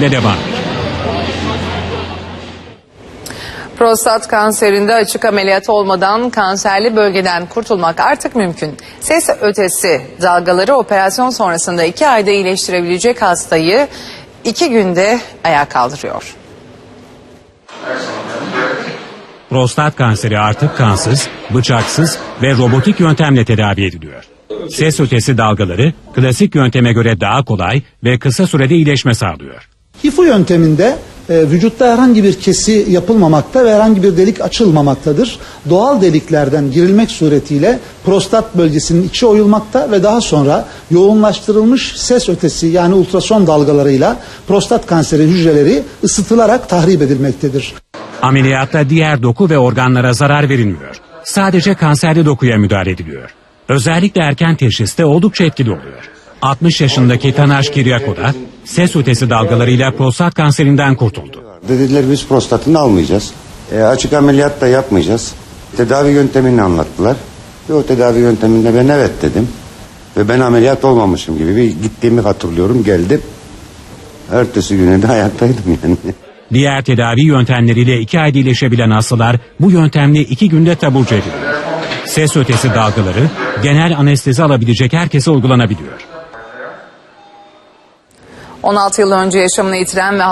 de devam. Prostat kanserinde açık ameliyat olmadan kanserli bölgeden kurtulmak artık mümkün. Ses ötesi dalgaları operasyon sonrasında iki ayda iyileştirebilecek hastayı iki günde ayağa kaldırıyor. Prostat kanseri artık kansız, bıçaksız ve robotik yöntemle tedavi ediliyor. Ses ötesi dalgaları klasik yönteme göre daha kolay ve kısa sürede iyileşme sağlıyor. HIFU yönteminde e, vücutta herhangi bir kesi yapılmamakta ve herhangi bir delik açılmamaktadır. Doğal deliklerden girilmek suretiyle prostat bölgesinin içi oyulmakta ve daha sonra yoğunlaştırılmış ses ötesi yani ultrason dalgalarıyla prostat kanseri hücreleri ısıtılarak tahrip edilmektedir. Ameliyatta diğer doku ve organlara zarar verilmiyor. Sadece kanserli dokuya müdahale ediliyor. Özellikle erken teşhiste oldukça etkili oluyor. 60 yaşındaki Tanaş Kiryako da ses ötesi dalgalarıyla prostat kanserinden kurtuldu. Dediler biz prostatını almayacağız. E, açık ameliyat da yapmayacağız. Tedavi yöntemini anlattılar. Ve o tedavi yönteminde ben evet dedim. Ve ben ameliyat olmamışım gibi bir gittiğimi hatırlıyorum geldim. Ertesi güne de hayattaydım yani. Diğer tedavi yöntemleriyle iki ayda iyileşebilen hastalar bu yöntemle iki günde taburcu ediliyor. Ses ötesi dalgaları genel anestezi alabilecek herkese uygulanabiliyor. 16 yıl önce yaşamını yitiren ve